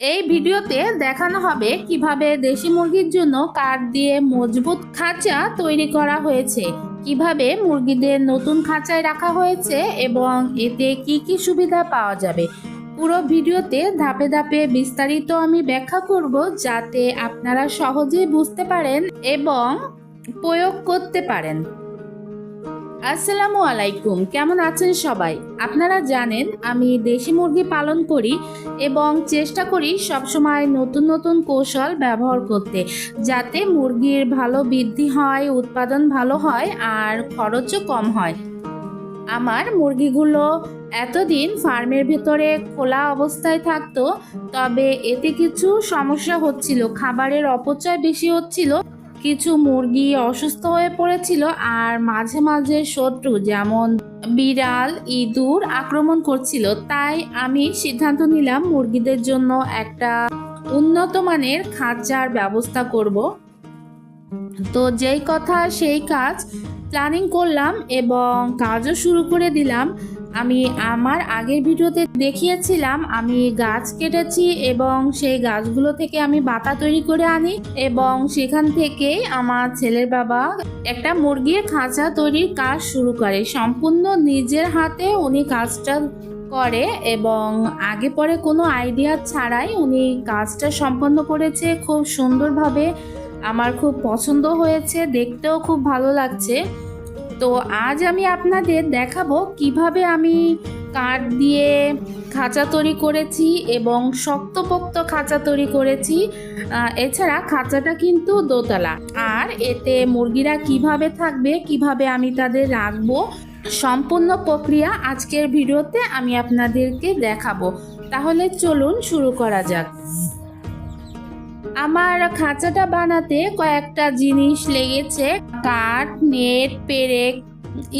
এই ভিডিওতে দেখানো হবে কীভাবে দেশি মুরগির জন্য কাঠ দিয়ে মজবুত খাঁচা তৈরি করা হয়েছে, কীভাবে মুরগিদের নতুন খাঁচায় রাখা হয়েছে এবং এতে কি কি সুবিধা পাওয়া যাবে। পুরো ভিডিওতে ধাপে ধাপে বিস্তারিত আমি ব্যাখ্যা করব যাতে আপনারা সহজেই বুঝতে পারেন এবং প্রয়োগ করতে পারেন। আসসালামু আলাইকুম কেমন আছেন সবাই? আপনারা জানেন, আমি দেশি মুরগি পালন করি এবং চেষ্টা করি সবসময় নতুন নতুন কৌশল ব্যবহার করতে, যাতে মুরগির ভালো বৃদ্ধি হয়, উৎপাদন ভালো হয়, আর খরচও কম হয়। আমার মুরগিগুলো এতদিন ফার্মের ভেতরে খোলা অবস্থায় থাকতো, তবে এতে কিছু সমস্যা হচ্ছিল, খাবারের অপচয় বেশি হচ্ছিল কিছু মুরগি অসুস্থ হয়ে পড়েছিল আর মাঝে মাঝে শত্রু যেমন বিড়াল, ইঁদুর আক্রমণ করছিল। তাই আমি সিদ্ধান্ত নিলাম মুরগিদের জন্য একটা উন্নত মানের খাঁচার ব্যবস্থা করব। তো যেই কথা, সেই কাজ প্ল্যানিং করলাম এবং কাজও শুরু করে দিলাম। আমি আমার আগের ভিডিওতে দেখিয়েছিলাম, আমি গাছ কেটেছি এবং সেই গাছগুলো থেকে আমি বাতা তৈরি করে আনি এবং সেখান থেকেই আমার ছেলের বাবা একটা মুরগির খাঁচা তৈরির কাজ শুরু করে। সম্পূর্ণ নিজের হাতে উনি কাজটা করে এবং আগে পরে কোনো আইডিয়া ছাড়াই উনি কাজটা সম্পন্ন করেছে। খুব সুন্দরভাবে, আমার খুব পছন্দ হয়েছে, দেখতেও খুব ভালো লাগছে। তো আজ আমি আপনাদের দেখাবো কীভাবে আমি কাঠ দিয়ে খাঁচা তৈরি করেছি এবং শক্তপোক্ত খাঁচা তৈরি করেছি। এছাড়া খাঁচাটা কিন্তু দোতলা। আর এতে মুরগিরা কীভাবে থাকবে, কীভাবে আমি তাদের রাখব, সম্পূর্ণ প্রক্রিয়া আজকের ভিডিওতে আমি আপনাদেরকে দেখাবো। তাহলে চলুন শুরু করা যাক। আমার খাঁচাটা বানাতে কয়েকটা জিনিস লেগেছে। কাঠ, নেট, পেরেক,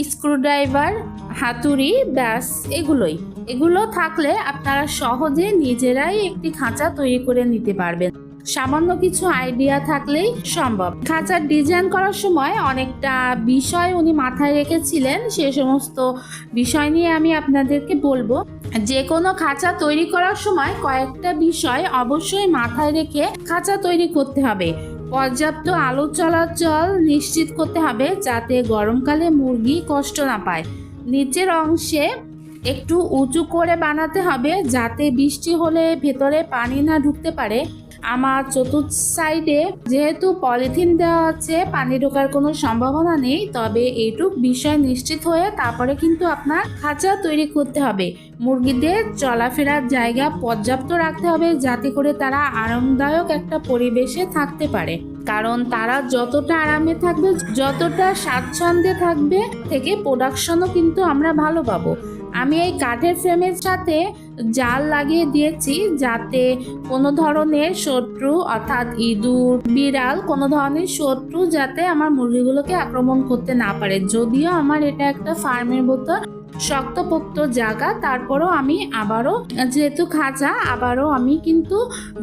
স্ক্রুড্রাইভার, হাতুড়ি, ব্যাস, এগুলোই। এগুলো থাকলে আপনারা সহজে নিজেরাই একটি খাঁচা তৈরি করে নিতে পারবেন। সামান্য কিছু আইডিয়া থাকলেই সম্ভব। খাঁচার ডিজাইন করার সময় অনেকটা বিষয় উনি মাথায় রেখেছিলেন, সে সমস্ত বিষয় নিয়ে আমি আপনাদেরকে বলব। যে কোনো খাঁচা তৈরি করার সময় কয়েকটা বিষয় অবশ্যই মাথায় রেখে খাঁচা তৈরি করতে হবে। পর্যাপ্ত আলো চলাচল নিশ্চিত করতে হবে যাতে গরমকালে মুরগি কষ্ট না পায়। নিচের অংশে একটু উঁচু করে বানাতে হবে যাতে বৃষ্টি হলে ভেতরে পানি না ঢুকতে পারে। আমার চতুর্থ সাইডে যেহেতু পলিথিন দেওয়া আছে, পানি ঢোকার কোনো সম্ভাবনা নেই, তবে এইটুক বিষয় নিশ্চিত হয়ে তারপরে কিন্তু আপনার খাঁচা তৈরি করতে হবে। মুরগিদের চলাফেরার জায়গা পর্যাপ্ত রাখতে হবে যাতে করে তারা আরামদায়ক একটা পরিবেশে থাকতে পারে। কারণ তারা যতটা আরামে থাকবে, যতটা স্বাচ্ছন্দ্যে থাকবে, থেকে প্রোডাকশনও কিন্তু আমরা ভালো পাবো। আমি এই কাঠের ফ্রেমের সাথে জাল লাগিয়ে দিয়েছি যাতে কোনো ধরনের শত্রু অর্থাৎ ইঁদুর, বিড়াল কোনো ধরনের শত্রু যাতে আমার মুরগিগুলোকে আক্রমণ করতে না পারে। যদিও আমার এটা একটা ফার্মের বোতল শক্তপোক্ত জায়গা, তারপরও আমি আবারও, যেহেতু খাঁচা, আবারও আমি কিন্তু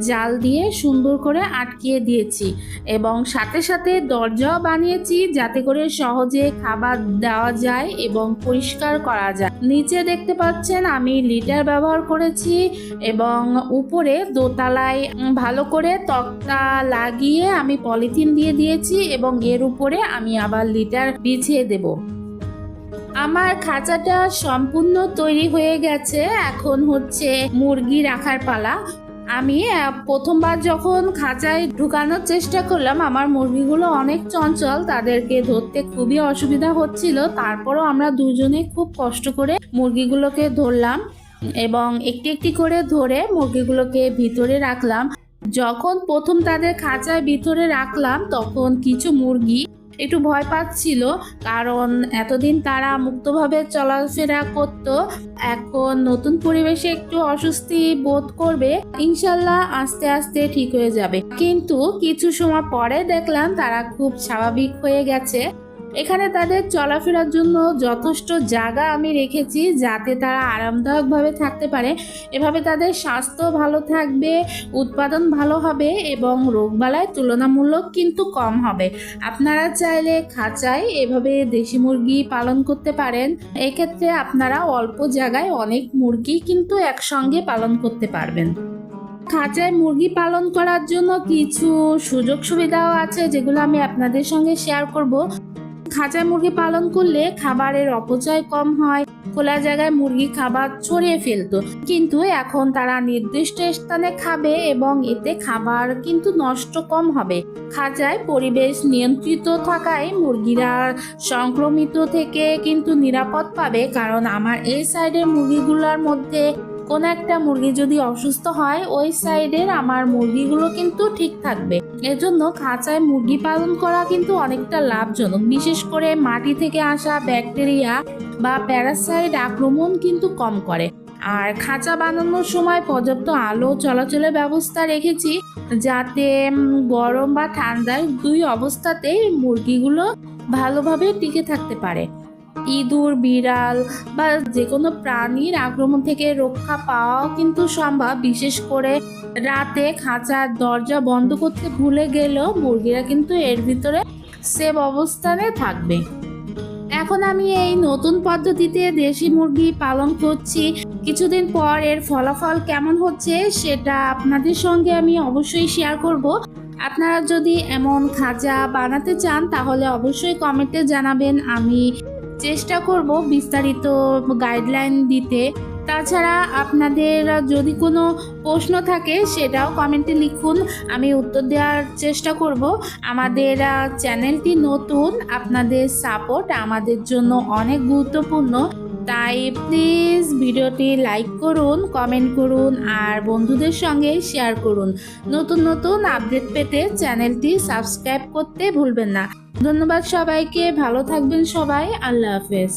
জাল দিয়ে সুন্দর করে আটকিয়ে দিয়েছি। এবং সাথে সাথে দরজাও বানিয়েছি যাতে করে সহজে খাবার দেওয়া যায় এবং পরিষ্কার করা যায়। নিচে দেখতে পাচ্ছেন আমি লিটার ব্যবহার করেছি এবং উপরে দোতলায় ভালো করে তক্তা লাগিয়ে আমি পলিথিন দিয়ে দিয়েছি এবং এর উপরে আমি আবার লিটার বিছিয়ে দেবো। আমার খাঁচাটা সম্পূর্ণ তৈরি হয়ে গেছে। এখন হচ্ছে মুরগি রাখার পালা। আমি প্রথমবার যখন খাঁচায় ঢুকানোর চেষ্টা করলাম, আমার মুরগিগুলো অনেক চঞ্চল, তাদেরকে ধরতে খুবই অসুবিধা হচ্ছিল। তারপরও আমরা দুজনে খুব কষ্ট করে মুরগিগুলোকে ধরলাম এবং একটি একটি করে ধরে মুরগিগুলোকে ভিতরে রাখলাম। যখন প্রথম তাদের খাঁচায় ভিতরে রাখলাম, তখন কিছু মুরগি একটু ভয় পাচ্ছিল, কারণ এতদিন তারা মুক্তভাবে চলাফেরা করত। এখন নতুন পরিবেশে একটু অস্বস্তি বোধ করবে, ইনশাল্লাহ আস্তে আস্তে ঠিক হয়ে যাবে। কিন্তু কিছু সময় পরে দেখলাম তারা খুব স্বাভাবিক হয়ে গেছে। এখানে তাদের চলাফেরার জন্য যথেষ্ট জায়গা আমি রেখেছি যাতে তারা আরামদায়কভাবে থাকতে পারে। এভাবে তাদের স্বাস্থ্য ভালো থাকবে, উৎপাদন ভালো হবে এবং রোগবালায় তুলনামূলক কিন্তু কম হবে। আপনারা চাইলে খাঁচায় এভাবে দেশি মুরগি পালন করতে পারেন। এক্ষেত্রে আপনারা অল্প জায়গায় অনেক মুরগি কিন্তু একসঙ্গে পালন করতে পারবেন। খাঁচায় মুরগি পালন করার জন্য কিছু সুযোগ সুবিধাও আছে যেগুলো আমি আপনাদের সঙ্গে শেয়ার করব। খাঁচায় মুরগি পালন করলে খাবারের অপচয় কম হয়। খোলা জায়গায় মুরগি খাবার ছড়িয়ে ফেলতো। কিন্তু এখন তারা নির্দিষ্ট স্থানে খাবে এবং এতে খাবার কিন্তু নষ্ট কম হবে। খাঁচায় পরিবেশ নিয়ন্ত্রিত থাকায় মুরগিরা সংক্রমিত থেকে কিন্তু নিরাপদ পাবে। কারণ আমার এই সাইডের মুরগিগুলোর মধ্যে কোন একটা মুরগি যদি অসুস্থ হয়, ওই সাইডের আমার মুরগিগুলো কিন্তু ঠিক থাকবে। এজন্য খাঁচায় মুরগি পালন করা কিন্তু অনেকটা লাভজনক। বিশেষ করে মাটি থেকে আসা ব্যাকটেরিয়া বা প্যারাসাইড আক্রমণ কিন্তু কম করে। আর খাঁচা বানানোর সময় পর্যাপ্ত আলো চলাচলের ব্যবস্থা রেখেছি, যাতে গরম বা ঠান্ডায় দুই অবস্থাতেই মুরগিগুলো ভালোভাবে টিকে থাকতে পারে। ইঁদুর, বিড়াল বা যে কোনো প্রাণীর আক্রমণ থেকে রক্ষা পাওয়াও কিন্তু সম্ভব। বিশেষ করে রাতে খাঁচার দরজা বন্ধ করতে ভুলে গেলেও মুরগিরা কিন্তু এর ভিতরে সেভ অবস্থানে থাকবে। এখন আমি এই নতুন পদ্ধতিতে দেশি মুরগি পালন করছি। কিছুদিন পর এর ফলাফল কেমন হচ্ছে সেটা আপনাদের সঙ্গে আমি অবশ্যই শেয়ার করব। আপনারা যদি এমন খাঁচা বানাতে চান তাহলে অবশ্যই কমেন্টে জানাবেন। আমি চেষ্টা করব বিস্তারিত গাইডলাইন দিতে। তাছাড়া আপনাদের যদি কোনো প্রশ্ন থাকে সেটাও কমেন্টে লিখুন, আমি উত্তর দেওয়ার চেষ্টা করব। আমাদের চ্যানেলটি নতুন, আপনাদের সাপোর্ট আমাদের জন্য অনেক গুরুত্বপূর্ণ। তাই প্লিজ ভিডিওটি লাইক করুন কমেন্ট করুন, আর বন্ধুদের সঙ্গে শেয়ার করুন। নতুন নতুন আপডেট পেতে চ্যানেলটি সাবস্ক্রাইব করতে ভুলবেন না। ধন্যবাদ সবাইকে, ভালো থাকবেন সবাই, আল্লাহ হাফেজ।